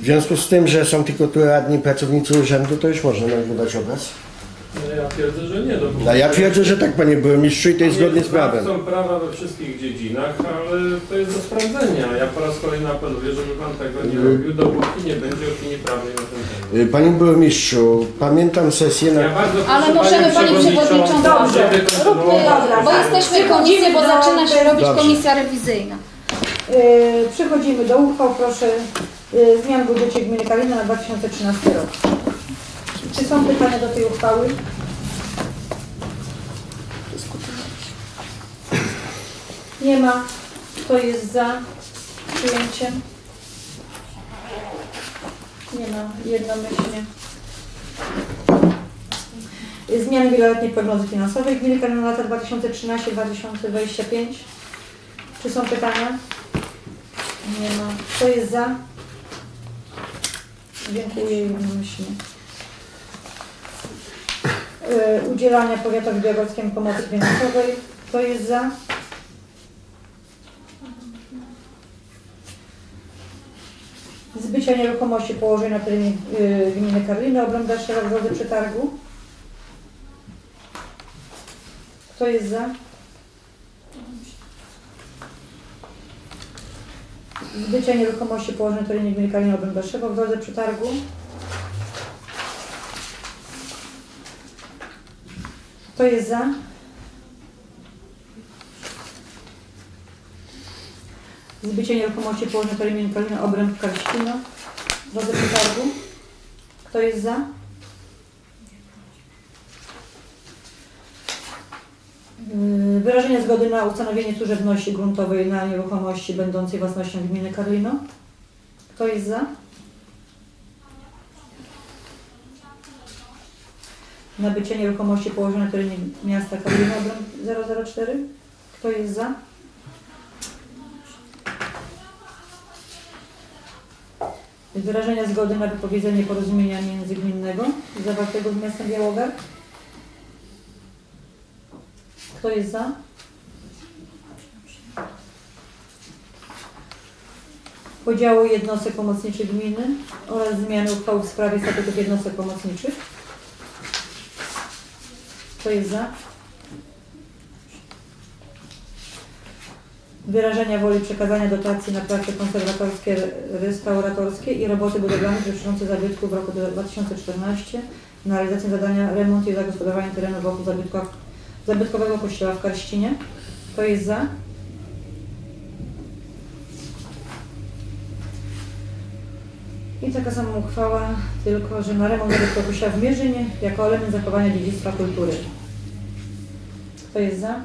W związku z tym, że są tylko tu radni pracownicy urzędu, to już można nam dać obraz. No Ja twierdzę, że nie. No, A ja twierdzę, że tak, panie burmistrzu, i to jest zgodnie z prawem. Są prawa we wszystkich dziedzinach, ale to jest do sprawdzenia. Ja po raz kolejny apeluję, żeby pan tego nie Mhm. robił, dopóki nie będzie opinii prawnej na ten temat. Y, Panie burmistrzu, pamiętam sesję na... Ja bardzo proszę Ale możemy, panią pani przewodnicząca, żeby róbmy, kontynuować. bo jesteśmy komisją, bo zaczyna się robić Dobrze. komisja rewizyjna. Yy, Przechodzimy do uchwał. Proszę zmian w budżecie gminy Kalina na 2013 rok. Czy są pytania do tej uchwały? Nie ma. Kto jest za przyjęciem? Nie ma. Jednomyślnie. Zmiany wieloletniej prognozy finansowej gminy Kalina na lata 2013-2025. Czy są pytania? Nie ma. Kto jest za? Dziękuję jednomyślnie. Udzielania powiatowi białogórskiemu pomocy finansowej. Kto jest za? Zbycia nieruchomości położenia na terenie yy, gminy Karliny, obręb Dalszewa w przetargu. Kto jest za? Zbycia nieruchomości położonej na terenie gminy Dalszewa w drodze przetargu. Kto jest za? Zbycie nieruchomości położonej na terenie Kalina obręb Karścino w drodze przetargu. Kto jest za? Yy, Wyrażenie zgody na ustanowienie służebności gruntowej na nieruchomości będącej własnością gminy Karlino. Kto jest za? Nabycie nieruchomości położonej na terenie miasta Karlino obręb 004. Kto jest za? Wyrażenie zgody na wypowiedzenie porozumienia międzygminnego zawartego z miastem Białogard. Kto jest za? Podziału jednostek pomocniczych gminy oraz zmiany uchwał w sprawie statutów jednostek pomocniczych. Kto jest za? Wyrażenia woli przekazania dotacji na prace konserwatorskie, restauratorskie i roboty budowlane dotyczące zabytków w roku 2014 na realizację zadania remont i zagospodarowanie terenu wokół zabytków zabytkowego kościoła w Karścinie. Kto jest za? I taka sama uchwała, tylko że na remont zabytkowego kościoła w Mierzynie jako element zachowania dziedzictwa kultury. Kto jest za?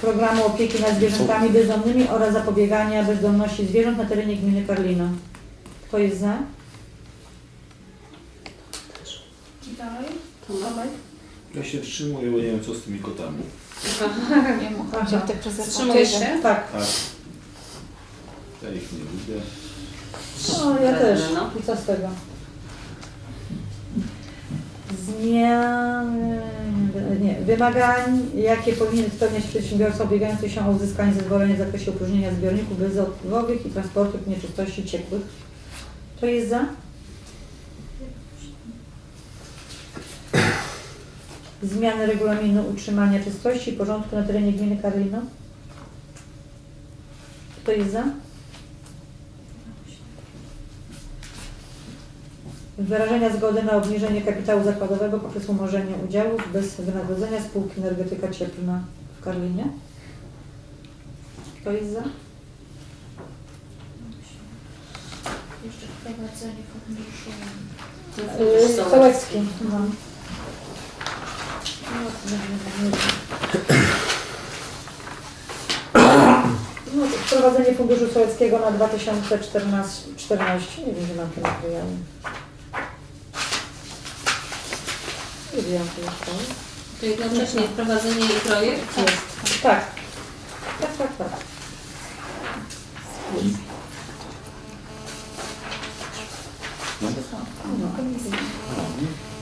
Programu opieki nad zwierzętami bezdomnymi oraz zapobiegania bezdomności zwierząt na terenie gminy Karlina. Kto jest za? Dalej. Ja się wstrzymuję, bo nie wiem co z tymi kotami. Nie przez Wstrzymujesz się? Tak. Tak. Ja ich nie lubię. No, ja też. No. I co z tego? Zmiany, nie, wymagań, jakie powinien spełniać przedsiębiorca ubiegający się o uzyskanie zezwolenia w zakresie opróżnienia zbiorników bezodpływowych i transportu nieczystości ciekłych. To jest za? Zmiany regulaminu utrzymania czystości i porządku na terenie gminy Karlino. Kto jest za? Wyrażenia zgody na obniżenie kapitału zakładowego poprzez umorzenie udziałów bez wynagrodzenia spółki Energetyka Cieplna w Karlinie. Kto jest za? Jeszcze wprowadzenie funduszu. Sołecki. No. No, to wprowadzenie funduszu sołeckiego na 2014. 14. Nie wiem, gdzie mam to materiały. Nie wiem, to jest To jednocześnie wprowadzenie i projekt? Jest. Tak. Tak, tak, tak. No.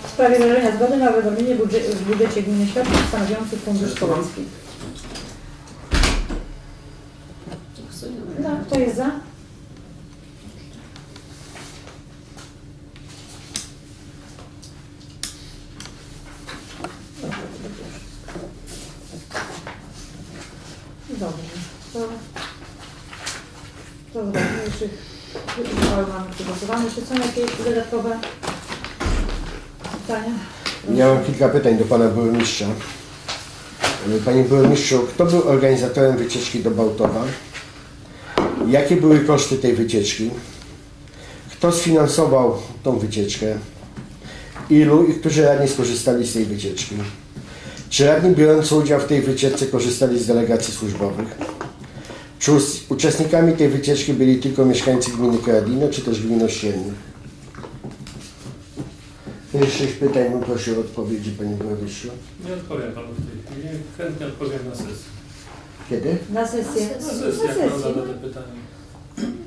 W sprawie wyrażenia zgody na uwiadomienie budże- w budżecie gminy środków stanowiących fundusz sołecki. No, Kto jest za? Dobrze. To, to zobaczmy, czy uchwały mamy przygotowane. Czy są jakieś dodatkowe pytania? Mam kilka pytań do pana burmistrza. Panie burmistrzu, kto był organizatorem wycieczki do Bałtowa? Jakie były koszty tej wycieczki? Kto sfinansował tą wycieczkę? Ilu i którzy radni skorzystali z tej wycieczki? Czy radni biorący udział w tej wycieczce korzystali z delegacji służbowych? Czy uczestnikami tej wycieczki byli tylko mieszkańcy gminy Kradino, czy też gminy Ościennych? Jeszcze sześć pytań, bym prosił o odpowiedzi, panie burmistrzu. Nie odpowiem panu w tej chwili. Chętnie odpowiem na sesji. Kiedy? Na sesję. Na Na sesji, jak pan zada te pytania.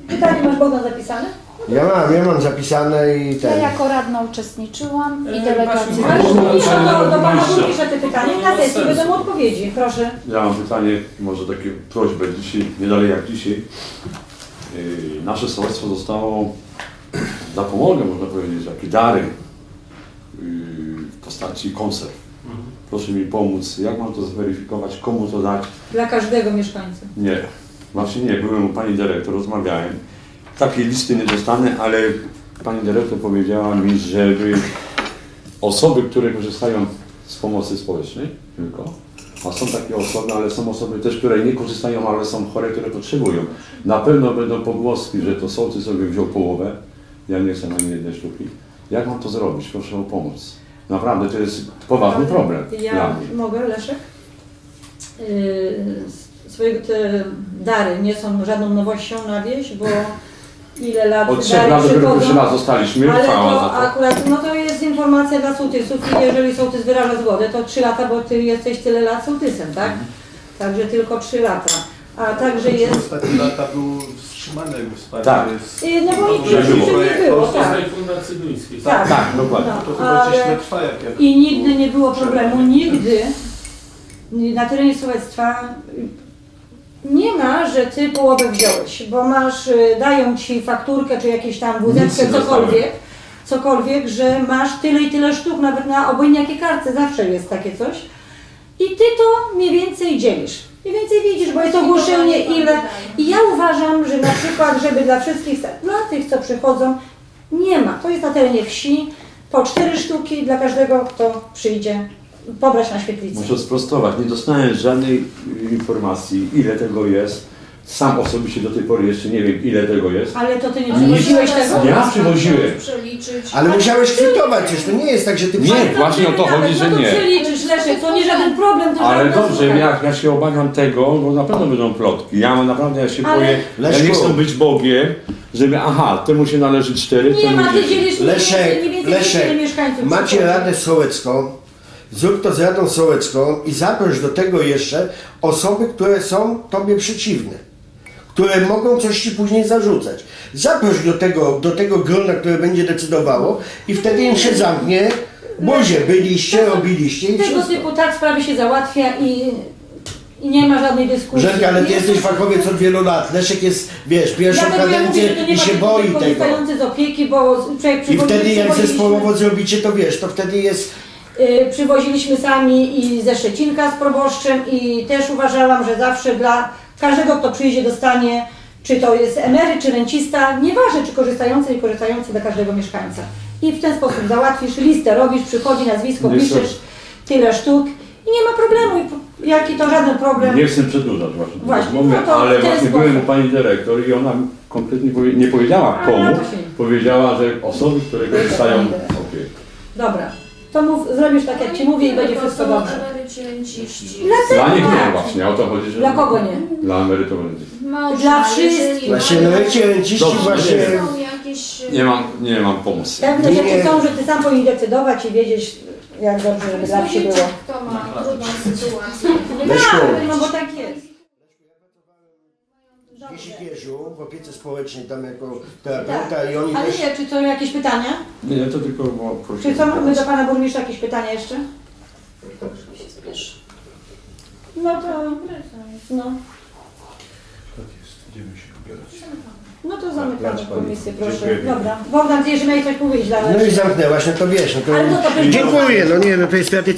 Pytanie masz Bogdan zapisane? Ja mam, ja mam zapisane i Ja ten. jako radna uczestniczyłam i delegacja. Ale Panie piszę do, do pana burmistrza te pytania i na sesji będą odpowiedzi. Proszę. Ja mam pytanie, może takie prośbę dzisiaj, nie dalej jak dzisiaj. Yy, Nasze sołectwo zostało zapomogę, można powiedzieć, takie dary postaci konserw. Mhm. Proszę mi pomóc, jak mam to zweryfikować, komu to dać? Dla każdego mieszkańca. Nie, właśnie nie, byłem u pani dyrektor, rozmawiałem. Takiej listy nie dostanę, ale pani dyrektor powiedziała mi, żeby osoby, które korzystają z pomocy społecznej tylko, a są takie osoby, ale są osoby też, które nie korzystają, ale są chore, które potrzebują. Na pewno będą pogłoski, że to sołtys sobie wziął połowę, ja nie chcę na nie jednej sztuki. Jak mam to zrobić? Proszę o pomoc. Naprawdę, to jest poważny problem dla Ja mnie. mogę, Leszek? Yy, Swoje te dary nie są żadną nowością na wieś, bo ile lat Od trzech dary lat dopiero pierwszy raz zostaliśmy, Ale chwała to za to. akurat, no to jest informacja dla sołtysów i jeżeli sołtys wyraża zgodę, to 3 lata, bo ty jesteś tyle lat sołtysem, tak? Mhm. Także tylko 3 lata. A także jest... Ostatnie lata był wstrzymany jakby wsparcie Tak. z... Yy, No bo Dobrze, nigdy było. nie było, To z tak. Fundacji Duńskiej. Tak. Tak, dokładnie. No, To chyba gdzieś ale- nie trwa jak ja... I nigdy nie było problemu, nigdy na terenie sołectwa nie ma, że ty połowę wziąłeś, bo masz, y, dają ci fakturkę czy jakieś tam Nic wózeczkę, cokolwiek, cokolwiek, że masz tyle i tyle sztuk, nawet na obojętnie jakiej kartce zawsze jest takie coś. I ty to mniej więcej dzielisz. Mniej więcej widzisz, bo jest ogłoszenie ile. I ja uważam, że na przykład, żeby dla wszystkich, dla tych, co przychodzą, nie ma. To jest na terenie wsi, po cztery sztuki dla każdego, kto przyjdzie pobrać na świetlicę. Muszę sprostować, nie dostałem żadnej informacji, ile tego jest. Sam osobiście do tej pory jeszcze nie wiem, ile tego jest. Ale to ty nie przywoziłeś nie- tego? Ja przywoziłem. Przeliczyć. Ale musiałeś kwitować, już to nie jest tak, że ty Nie, właśnie o to chodzi, że No to nie. przeliczysz, Leszek, to nie żaden problem. To Ale żadna dobrze, ja, ja się obawiam tego, bo na pewno będą plotki. Ja naprawdę ja się Ale- boję, ja nie Leszku. chcę być Bogiem, żeby aha, temu się należy cztery, Nie temu ma, ty 10. dzielisz Leszek, więcej, Leszek, tyle mieszkańców. Macie. Radę Sołecką, zrób to z Radą Sołecką i zaproś do tego jeszcze osoby, które są Tobie przeciwne, które mogą coś Ci później zarzucać. Zaproś do tego, do tego grona, które będzie decydowało i wtedy im się zamknie buzie. Byliście, robiliście i Tego wszystko. typu tak sprawy się załatwia i, i nie ma żadnej dyskusji. Żelka, ale Ty Jest- jesteś fachowiec od wielu lat. Leszek jest, wiesz, pierwszą Dlatego ja mówię, kadencję że to nie i ma się tylko boi tego. korzystający z opieki, bo I przywozi- wtedy jak przywoziliśmy- zespołowo zrobicie, to wiesz, to wtedy jest Y, Przywoziliśmy sami i ze Szczecinka z proboszczem i też uważałam, że zawsze dla każdego, kto przyjdzie, dostanie, czy to jest emeryt, czy rencista, nieważne czy korzystający, nie korzystający dla każdego mieszkańca. I w ten sposób załatwisz, listę robisz, przychodzi nazwisko, Nie piszesz chcę- tyle sztuk i nie ma problemu. Jaki to żaden problem. Nie chcę przedłużać właśnie, Właśnie, rozmowy, no to w ale ten właśnie sposób. byłem u pani dyrektor i ona mi konkretnie powie, nie powiedziała A, komu, no to się- powiedziała, że osoby, które korzystają okej. Dobra, to mów, zrobisz tak jak Ci mówię i będzie wszystko dobrze. Emeryci, renciści. Dla nich nie właśnie, o to chodzi, że... Dla kogo nie? Dla emerytów będzie. Można, Dla wszystkich. właśnie mają- emeryci, renciści Dobrze, właśnie... Są jakieś... Nie mam, nie mam pomocy. Pewne Nie. rzeczy są, że Ty sam powinien decydować i wiedzieć, jak dobrze, żeby dla wsi było. Kto ma trudną sytuację. Leszku. Tak, no bo tak jest. W Wiesikierzu, w opiece społecznej tam jako terapeuta i oni Ale też... nie, czy są jakieś pytania? Nie, to tylko było. Czy co mamy do Pana Burmistrza jakieś pytania jeszcze? No to... No. Tak jest, idziemy się. No to zamykamy komisję, proszę. Dziękuję. Dobra. Mam nadzieję, że miałeś coś powiedzieć. No i zamknęłaś, no to wiesz, no to... Ale no to Dziękuję, no nie, no to jest tradycja.